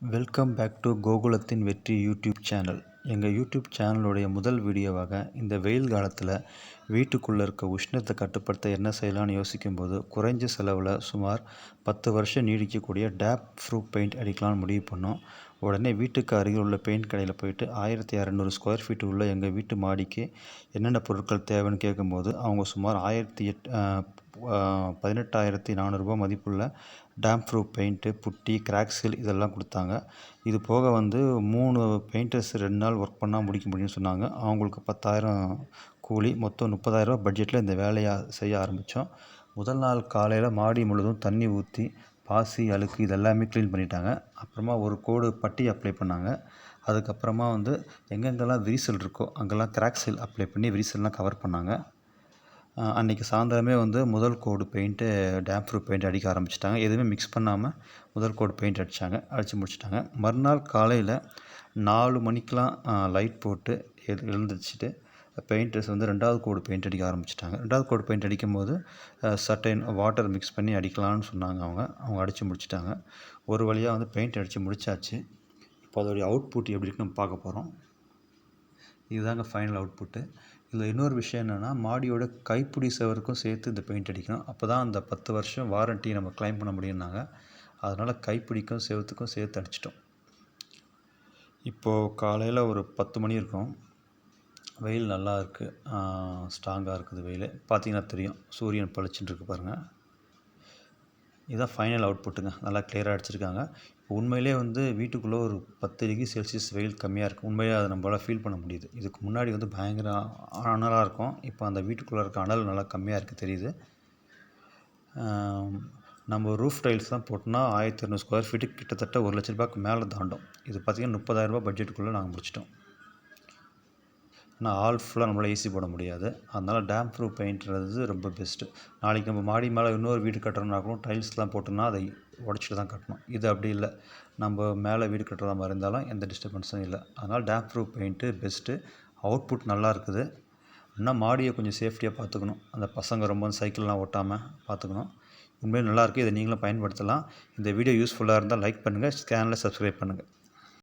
Welcome back to கோகுலத்தின் வெற்றி YouTube channel எங்கள் YouTube சேனலுடைய முதல் வீடியோவாக இந்த வெயில் காலத்தில் வீட்டுக்குள்ளே இருக்க உஷ்ணத்தை கட்டுப்படுத்த என்ன செய்யலாம்னு யோசிக்கும்போது குறைஞ்ச செலவில் சுமார் பத்து வருஷம் நீடிக்கக்கூடிய டேப் ப்ரூஃப் பெயிண்ட் அடிக்கலாம்னு முடிவு பண்ணோம். உடனே வீட்டுக்கு அருகில் உள்ள பெயிண்ட் கடையில் போயிட்டு ஆயிரத்தி இரநூறு ஸ்கொயர் ஃபீட் உள்ள எங்கள் வீட்டு மாடிக்கு என்னென்ன பொருட்கள் தேவைன்னு கேட்கும்போது அவங்க சுமார் ஆயிரத்தி எட் பதினெட்டாயிரத்தி நானூறுரூபா மதிப்புள்ள damp proof paint putty crack seal இதெல்லாம் கொடுத்தாங்க. இது போக வந்து மூணு பெயிண்டர்ஸ் ரெண்டு நாள் ஒர்க் பண்ணால் முடிக்க முடியும்னு சொன்னாங்க. அவங்களுக்கு பத்தாயிரம் கூலி மொத்தம் முப்பதாயிரரூபா பட்ஜெட்டில் இந்த வேலையை செய்ய ஆரம்பித்தோம் முதல் நாள் காலையில் மாடி முழுதும் தண்ணி ஊற்றி பாசி அழுக்கு இதெல்லாமே க்ளீன் பண்ணிட்டாங்க. அப்புறமா ஒரு கோடு பட்டி அப்ளை பண்ணாங்க. அதுக்கப்புறமா வந்து எங்கெங்கெல்லாம் விரிசல் இருக்கோ அங்கெல்லாம் கிராக் செல் அப்ளை பண்ணி விரிசல்லாம் கவர் பண்ணாங்க. அன்றைக்கி சாயந்தரமே வந்து முதல் coat paint damp proof paint அடிக்க ஆரம்பிச்சிட்டாங்க. எதுவுமே மிக்ஸ் பண்ணாமல் முதல் கோடு பெயிண்ட் அடித்தாங்க அடித்து முடிச்சிட்டாங்க. மறுநாள் காலையில் நாலு மணிக்கெலாம் லைட் போட்டு எழு எழுந்திரிச்சிட்டு பெயிண்டர்ஸ் வந்து ரெண்டாவது கோடு பெயிண்ட் அடிக்க ஆரம்பிச்சிட்டாங்க. ரெண்டாவது கோடு பெயிண்ட் அடிக்கும் போது சட்டைன் வாட்டர் மிக்ஸ் பண்ணி அடிக்கலாம்னு சொன்னாங்க அவங்க. அவங்க அடித்து முடிச்சிட்டாங்க. ஒரு வழியாக வந்து பெயிண்ட் அடித்து முடித்தாச்சு இப்போ அதோடைய அவுட்புட் எப்படி இருக்குன்னு பார்க்க போகிறோம் இதுதாங்க ஃபைனல் அவுட்புட்டு இதில் இன்னொரு விஷயம் என்னென்னா மாடியோட கைப்பிடி செவருக்கும் சேர்த்து இந்த பெயிண்ட் அடிக்கணும். அப்போ தான் அந்த பத்து வருஷம் வாரண்ட்டி நம்ம கிளைம் பண்ண முடியும்னாங்க. அதனால் கைப்பிடிக்கும் செவத்துக்கும் சேர்த்து அடிச்சிட்டோம். இப்போது காலையில் ஒரு பத்து மணி இருக்கும். வெயில் நல்லா இருக்குது ஸ்ட்ராங்காக இருக்குது வெயில். பார்த்தீங்கன்னா தெரியும். சூரியன் பளிச்சுன்னு பாருங்கள் இதுதான் ஃபைனல் அவுட்புட்டுங்க நல்லா கிளியராக அடிச்சிருக்காங்க. இப்போ உண்மையிலே வந்து வீட்டுக்குள்ளே ஒரு பத்து டிகிரி செல்சியஸ் வெயில் கம்மியாக இருக்குது உண்மையிலே அதை நம்மளால் ஃபீல் பண்ண முடியுது. இதுக்கு முன்னாடி வந்து பயங்கர அனலாக இருக்கும். இப்போ அந்த வீட்டுக்குள்ளே இருக்க அனல் நல்லா கம்மியாக இருக்குது தெரியுது. நம்ம ரூஃப் டைல்ஸ் தான் போட்டோம்னா ஆயிரத்தி இரநூறு ஸ்கொயர் ஃபீட்டு கிட்டத்தட்ட ஒரு லட்ச ரூபாய்க்கு மேலே தாண்டும். இது பார்த்திங்கன்னா முப்பதாயிரரூபா பட்ஜெட்டுக்குள்ளே நாங்கள் முடிச்சிட்டோம். ஆனால் ஆல் ஃபுல்லாக நம்மளால் ஏசி போட முடியாது. அதனால் டேம் ப்ரூஃப் பெயிண்ட்றது ரொம்ப பெஸ்ட்டு நாளைக்கு நம்ம மாடி மேலே இன்னொரு வீடு கட்டுறோம்னா கூட டைல்ஸ்லாம் போட்டோம்னா அதை உடச்சிட்டு தான் கட்டணும். இது அப்படி இல்லை. நம்ம மேலே வீடு கட்டுறதா மாதிரி இருந்தாலும் எந்த டிஸ்டர்பன்ஸும் இல்லை. அதனால் damp proof paint best output நல்லா இருக்குது. இன்னும் மாடியை கொஞ்சம் சேஃப்டியாக பார்த்துக்கணும். அந்த பசங்க ரொம்ப சைக்கிள்லாம் ஓட்டாமல் பார்த்துக்கணும். உண்மையிலே நல்லாயிருக்கு இதை நீங்களும் பயன்படுத்தலாம். இந்த வீடியோ யூஸ்ஃபுல்லாக இருந்தால் லைக் பண்ணுங்கள் சேனலை சப்ஸ்கிரைப் பண்ணுங்கள்